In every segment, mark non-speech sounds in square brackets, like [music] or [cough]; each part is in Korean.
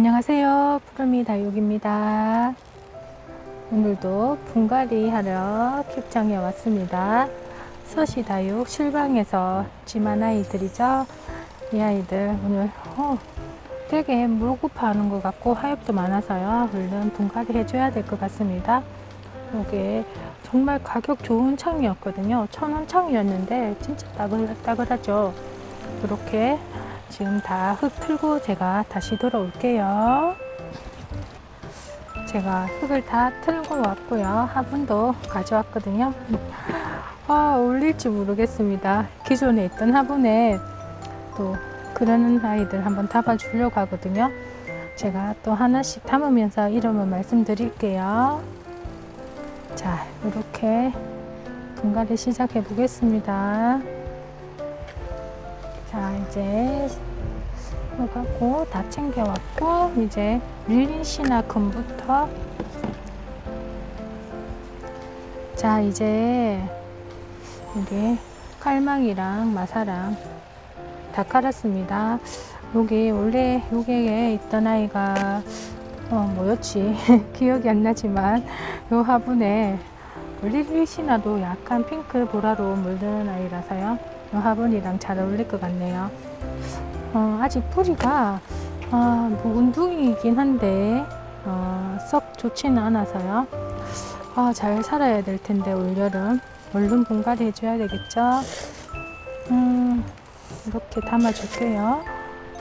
안녕하세요. 푸르미 다육입니다. 오늘도 분갈이 하러 캡장에 왔습니다. 서시 다육 실방에서 지만 아이들이죠. 이 아이들 오늘 어, 되게 물고파하는 것 같고 하엽도 많아서요. 얼른 분갈이 해줘야 될 것 같습니다. 이게 정말 가격 좋은 창이었거든요. 천 원 창이었는데 진짜 따글따글하죠. 이렇게 지금 다 흙 틀고 제가 다시 돌아올게요. 제가 흙을 다 틀고 왔고요. 화분도 가져왔거든요. 아, 올릴지 모르겠습니다. 기존에 있던 화분에 또 그러는 아이들 한번 담아주려고 하거든요. 제가 또 하나씩 담으면서 이름을 말씀드릴게요. 자, 이렇게 분갈이 시작해 보겠습니다. 자, 이제 요가고 다 챙겨왔고 이제 릴린시나금부터 자, 이제 이게 칼망이랑 마사랑 다 깔았습니다. 여기 원래 여기에 있던 아이가 어, 뭐였지 [laughs] 기억이 안 나지만 요 화분에 릴리시나도 약간 핑크 보라로 물든 아이라서요. 요 화분이랑 잘 어울릴 것 같네요. 어, 아직 뿌리가 어, 묵은둥이긴 한데 어, 썩 좋지는 않아서요. 아, 잘 살아야 될 텐데 올여름 얼른 분갈이 해줘야 되겠죠. 음, 이렇게 담아줄게요.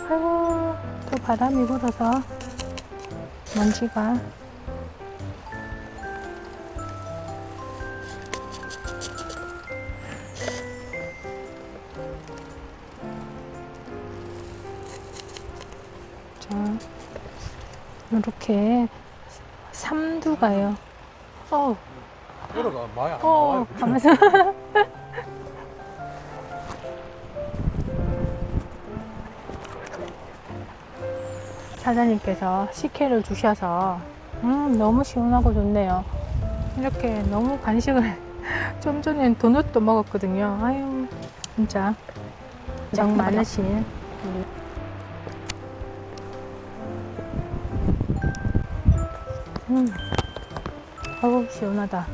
아이고, 또 바람이 불어서 먼지가 이렇게 삼두가요. 어, 오르가 많이 안 어, 나와요. 가면서. [laughs] 사장님께서 식혜를 주셔서 음, 너무 시원하고 좋네요. 이렇게 너무 간식을 [laughs] 좀 전엔 도넛도 먹었거든요. 아유, 진짜 정 많으신 우리 음, 어우 시원하다.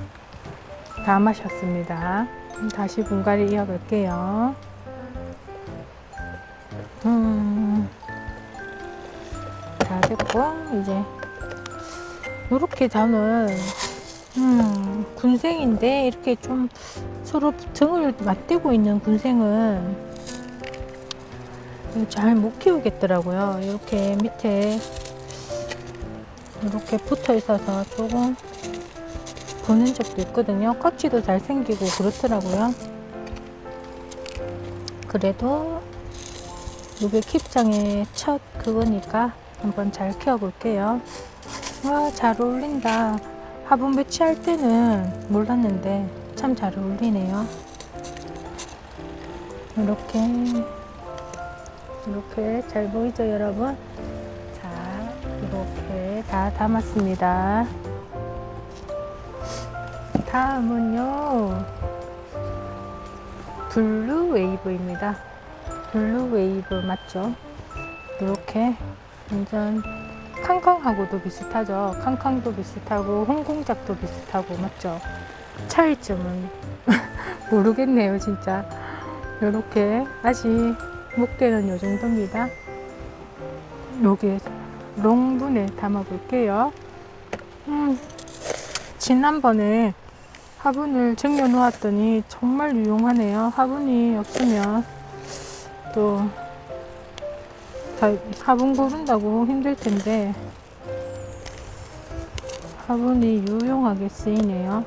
다 마셨습니다. 음, 다시 분갈이 이어갈게요. 음, 다 됐고, 이제, 요렇게 저는, 음, 군생인데, 이렇게 좀 서로 등을 맞대고 있는 군생은 잘 못 키우겠더라고요. 이렇게 밑에, 이렇게 붙어 있어서 조금 보는 적도 있거든요. 껍질도 잘 생기고 그렇더라고요. 그래도 이게 킵장의 첫 그거니까 한번 잘 키워볼게요. 와, 잘 어울린다. 화분 배치할 때는 몰랐는데 참 잘 어울리네요. 이렇게, 이렇게 잘 보이죠, 여러분? 다 담았습니다. 다음은요. 블루 웨이브입니다. 블루 웨이브 맞죠? 이렇게 완전 캉캉하고도 비슷하죠? 캉캉도 비슷하고 홍공작도 비슷하고 맞죠? 차이점은 [laughs] 모르겠네요 진짜. 이렇게 아직 목대는 요 정도입니다. 여기 롱분에 담아 볼게요 음, 지난번에 화분을 쟁여 놓았더니 정말 유용하네요. 화분이 없으면 또다 화분 고른다고 힘들 텐데 화분이 유용하게 쓰이네요.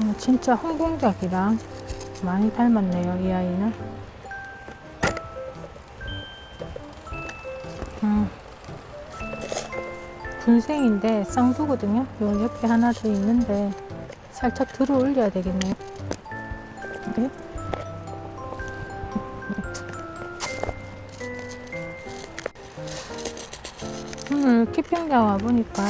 음, 진짜 홍공작이랑 많이 닮았네요, 이 아이는. 음. 군생인데 쌍두거든요. 요 옆에 하나 더 있는데 살짝 들어 올려야 되겠네요. 네? 오늘 키핑장 와보니까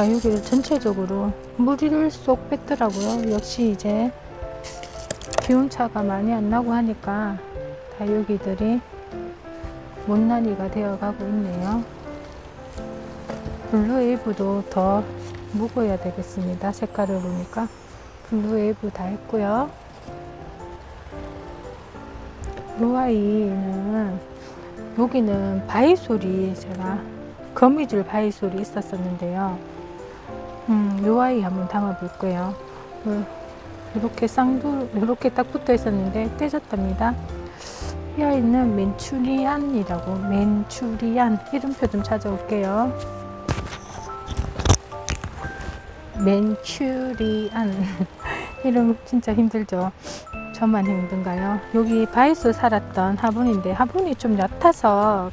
다육이를 전체적으로 무리를 쏙 뺐더라고요. 역시 이제 기온차가 많이 안 나고 하니까 다육이들이 못난이가 되어가고 있네요. 블루웨이브도 더 묵어야 되겠습니다. 색깔을 보니까 블루웨이브 다 했고요. 루아이는 여기는 바이솔이 제가 거미줄 바이솔이 있었었는데요. 음, 요 아이 한번 담아볼 거예요. 어, 이렇게 쌍두 이렇게 딱 붙어 있었는데 떼졌답니다. 이 아이는 맨추리안이라고 맨추리안 이름표 좀 찾아올게요. 맨추리안 [laughs] 이름 진짜 힘들죠. 저만 힘든가요? 여기 바이스 살았던 화분인데 화분이 좀 얕아서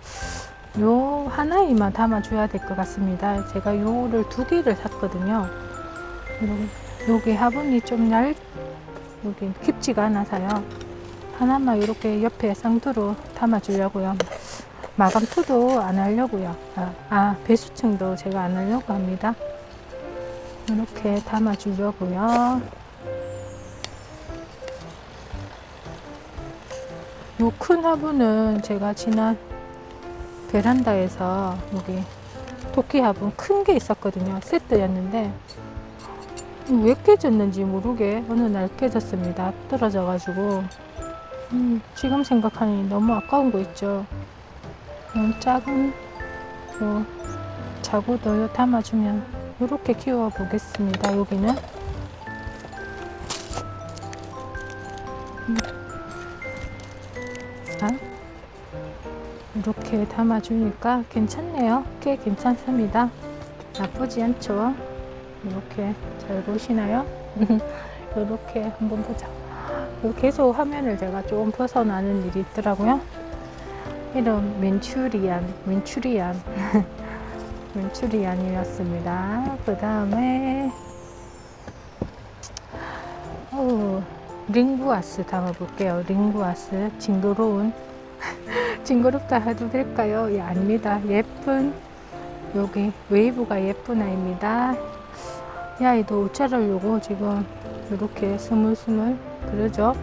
요 하나이만 담아줘야 될 것 같습니다. 제가 요를 두 개를 샀거든요. 요- 여기 화분이 좀 얇, 여기 깊지가 않아서요. 하나만 이렇게 옆에 쌍두로 담아주려고요. 마감토도 안 하려고요. 아, 아, 배수층도 제가 안 하려고 합니다. 이렇게 담아주려고요. 요 큰 화분은 제가 지난 베란다에서 여기 토끼 화분 큰 게 있었거든요. 세트였는데 왜 깨졌는지 모르게 어느 날 깨졌습니다. 떨어져가지고 음, 지금 생각하니 너무 아까운 거 있죠. 음, 작은 요 자구도 요 담아주면 이렇게 키워 보겠습니다. 여기는 이렇게 담아주니까 괜찮네요. 꽤 괜찮습니다. 나쁘지 않죠? 이렇게 잘 보시나요? [laughs] 이렇게 한번 보자. 계속 화면을 제가 좀 벗어나는 일이 있더라고요. 이름 맨추리안, 맨추리안, 맨추리안이었습니다. [laughs] 그 다음에 어, 링구아스 담아볼게요. 링구아스 징그러운 [laughs] 징그럽다 해도 될까요? 예, 아닙니다. 예쁜 여기 웨이브가 예쁜 아이입니다. 이 아이도 옷자르려고 지금 이렇게 스물스물 그러죠.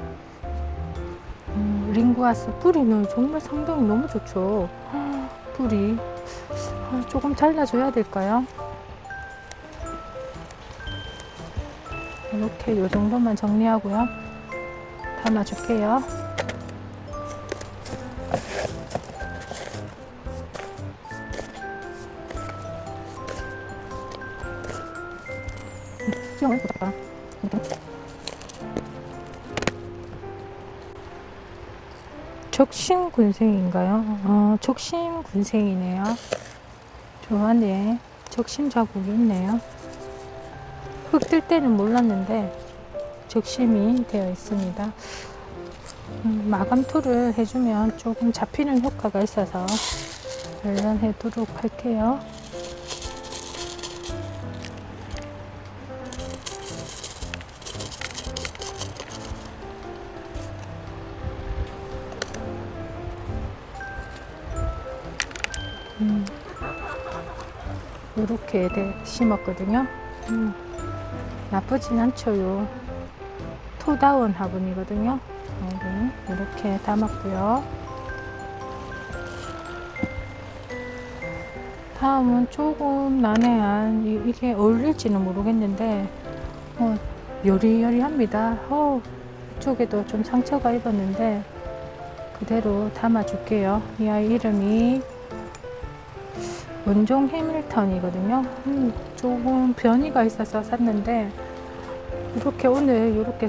음, 링구아스 뿌리는 정말 상당히 너무 좋죠. 뿌리 아, 조금 잘라줘야 될까요? 이렇게 요 정도만 정리하고요. 담아줄게요. 수영을 보다가 적심군생인가요? 어, 적심군생이네요. 좋아네. 적심 자국이 있네요. 흙 뜰 때는 몰랐는데 적심이 되어 있습니다. 음, 마감토를 해주면 조금 잡히는 효과가 있어서 관련해도록 할게요. 음, 이렇게 돼 심었거든요. 음, 나쁘진 않죠요. 토다운 화분이거든요. 여기 이렇게 담았고요. 다음은 조금 난해한 이- 이게 어울릴지는 모르겠는데 어, 여리여리합니다. 어, 이쪽에도 좀 상처가 입었는데 그대로 담아줄게요. 이 아이 이름이 원종 해밀턴이거든요. 음, 조금 변이가 있어서 샀는데 이렇게 오늘 이렇게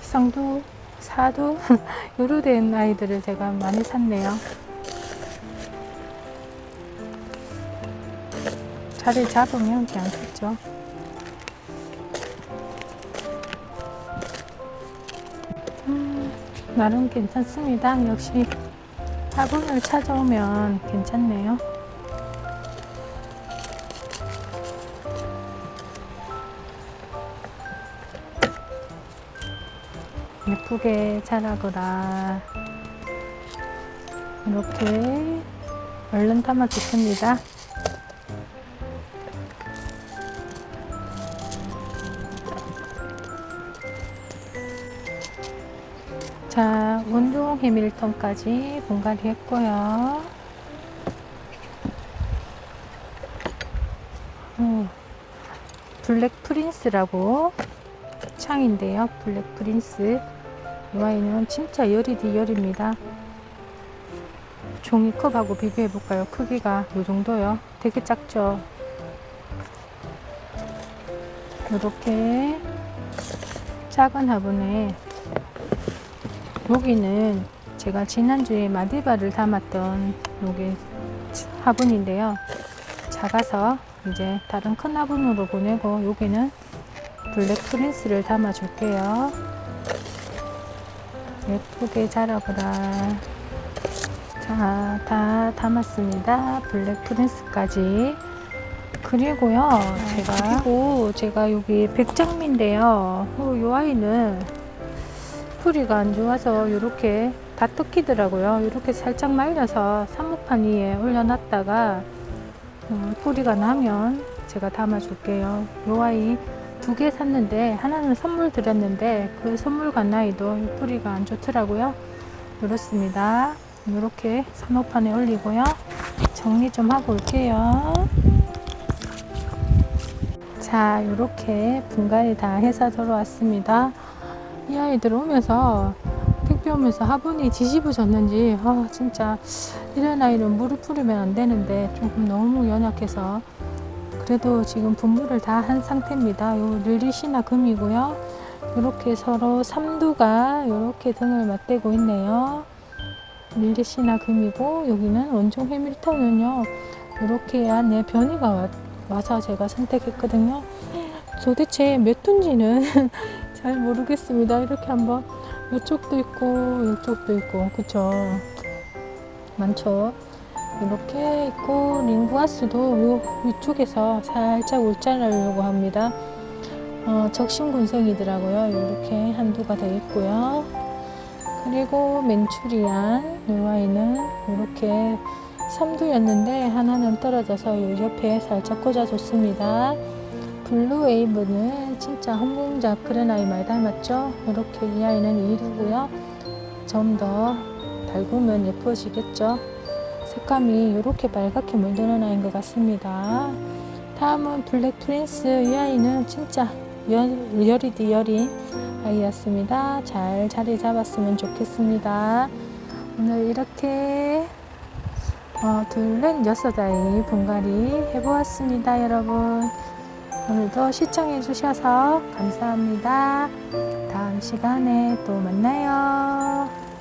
쌍두, 사두 [laughs] 요로 된 아이들을 제가 많이 샀네요. 자리 잡으면 괜찮겠죠. 음, 나름 괜찮습니다. 역시 화분을 찾아오면 괜찮네요. 예쁘게 자라거라 이렇게 얼른 담아 주습니다 자, 운동 해밀턴까지 분갈이 했고요. 음, 블랙 프린스라고 창인데요. 블랙 프린스. 이 와인은 진짜 열이디 열입니다. 종이컵하고 비교해 볼까요? 크기가 이 정도요. 되게 작죠? 이렇게 작은 화분에 여기는 제가 지난주에 마디바를 담았던 여기 화분인데요. 작아서 이제 다른 큰 화분으로 보내고 여기는 블랙 프린스를 담아 줄게요. 예쁘게 자라보라. 자, 다 담았습니다. 블랙 프린스까지. 그리고요, 제가, 그리고 제가 여기 백장미인데요. 어, 이 아이는 풀이가 안 좋아서 이렇게 다 뜯기더라고요. 이렇게 살짝 말려서 사목판 위에 올려놨다가 음, 뿌리가 나면 제가 담아줄게요. 요 아이 두 개 샀는데 하나는 선물 드렸는데 그 선물 간 아이도 이 뿌리가 안 좋더라고요. 이렇습니다. 이렇게 사목판에 올리고요. 정리 좀 하고 올게요. 자, 이렇게 분갈이 다 해서 돌아왔습니다. 이 아이들 오면서 택배 오면서 화분이 뒤집어졌는지 아 진짜 이런 아이는 물을 뿌리면 안 되는데 조금 너무 연약해서 그래도 지금 분무를 다 한 상태입니다. 요 르리시나 금이고요. 이렇게 서로 삼두가 이렇게 등을 맞대고 있네요. 릴리시나 금이고 여기는 원종 해밀턴은요. 이렇게 안에 변이가 와, 와서 제가 선택했거든요. 도대체 몇 톤지는 [laughs] 잘 모르겠습니다. 이렇게 한번 이쪽도 있고 이쪽도 있고 그쵸 많죠. 이렇게 있고 링구아스도 요 위쪽에서 살짝 울자르려고 합니다. 어, 적심군생이더라고요. 이렇게 한두가 되어 있고요. 그리고 맨추리안 이 아이는 이렇게 삼두였는데 하나는 떨어져서 이 옆에 살짝 꽂아줬습니다. 블루 웨이브는 진짜 홍공작 그런 아이 많이 닮았죠? 이렇게 이 아이는 2루고요. 좀 더 달구면 예뻐지겠죠? 색감이 이렇게 빨갛게 물드는 아이인 것 같습니다. 다음은 블랙 프린스 이 아이는 진짜 열, 열이디 열인 아이였습니다. 잘 자리 잡았으면 좋겠습니다. 오늘 이렇게 어, 둘, 넷, 여섯 아이 분갈이 해보았습니다, 여러분. 오늘도 시청해 주셔서 감사합니다. 다음 시간에 또 만나요.